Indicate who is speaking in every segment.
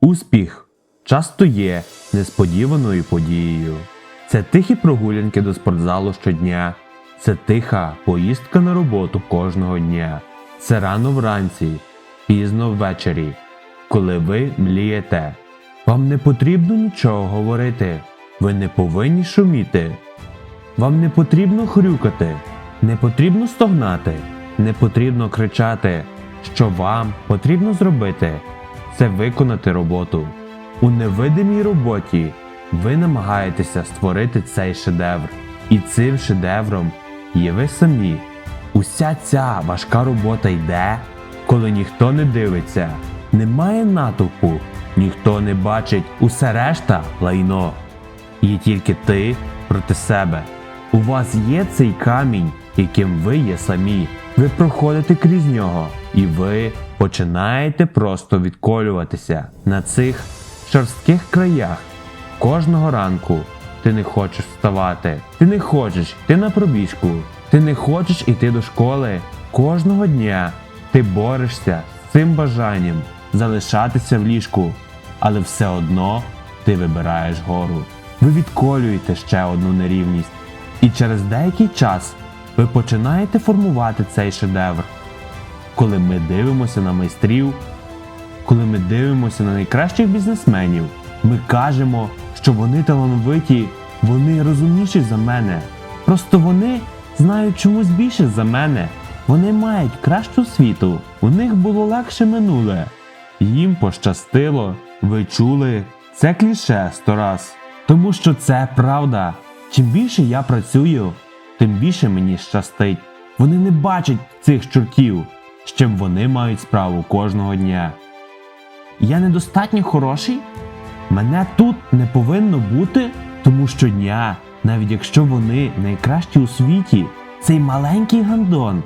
Speaker 1: Успіх часто є несподіваною подією. Це тихі прогулянки до спортзалу щодня, це тиха поїздка на роботу кожного дня, це рано вранці, пізно ввечері, коли ви млієте. Вам не потрібно нічого говорити, ви не повинні шуміти. Вам не потрібно хрюкати, не потрібно стогнати, не потрібно кричати. Що вам потрібно зробити, це виконати роботу. У невидимій роботі ви намагаєтеся створити цей шедевр. І цим шедевром є ви самі. Уся ця важка робота йде, коли ніхто не дивиться, немає натовпу, ніхто не бачить, усе решта лайно. Є тільки ти проти себе. У вас є цей камінь, яким ви є самі. Ви проходите крізь нього, і ви починаєте просто відколюватися на цих шорстких краях. Кожного ранку ти не хочеш вставати, ти не хочеш йти на пробіжку, ти не хочеш іти до школи. Кожного дня ти борешся з цим бажанням залишатися в ліжку, але все одно ти вибираєш гору. Ви відколюєте ще одну нерівність, і через деякий час ви починаєте формувати цей шедевр. Коли ми дивимося на майстрів, коли ми дивимося на найкращих бізнесменів, ми кажемо, що вони талановиті, вони розумніші за мене. Просто вони знають чомусь більше за мене. Вони мають кращу світу, у них було легше минуле. Їм пощастило, ви чули це кліше сто раз. Тому що це правда. Чим більше я працюю, тим більше мені щастить. Вони не бачать цих чортів, з чим вони мають справу кожного дня. Я недостатньо хороший? Мене тут не повинно бути, тому щодня, навіть якщо вони найкращі у світі, цей маленький гандон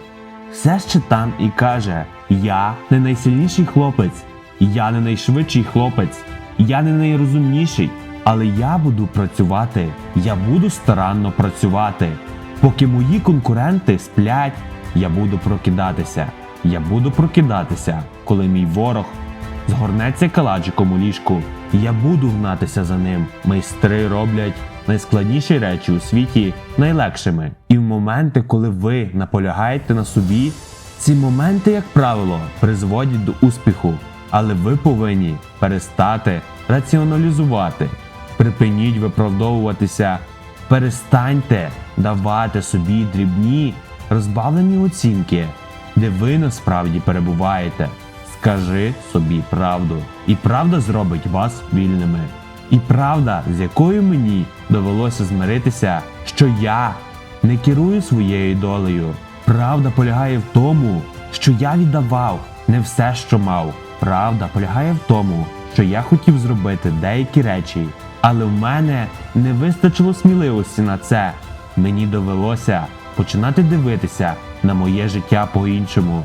Speaker 1: все ще там і каже: Я не найсильніший хлопець, я не найшвидший хлопець, я не найрозумніший, але я буду працювати, я буду старанно працювати. Поки мої конкуренти сплять, я буду прокидатися. Я буду прокидатися, коли мій ворог згорнеться каладжиком у ліжку. Я буду гнатися за ним. Майстри роблять найскладніші речі у світі найлегшими. І в моменти, коли ви наполягаєте на собі, ці моменти, як правило, призводять до успіху. Але ви повинні перестати раціоналізувати. Припиніть виправдовуватися, перестаньте давати собі дрібні розбавлені оцінки, де ви насправді перебуваєте. Скажи собі правду, і правда зробить вас вільними. І правда, з якою мені довелося змиритися, що я не керую своєю долею. Правда полягає в тому, що я віддавав не все, що мав. Правда полягає в тому, що я хотів зробити деякі речі, але в мене не вистачило сміливості на це. Мені довелося починати дивитися на моє життя по-іншому.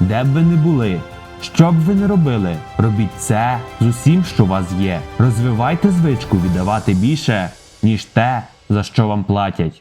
Speaker 1: Де б ви не були, що б ви не робили, робіть це з усім, що у вас є. Розвивайте звичку віддавати більше, ніж те, за що вам платять.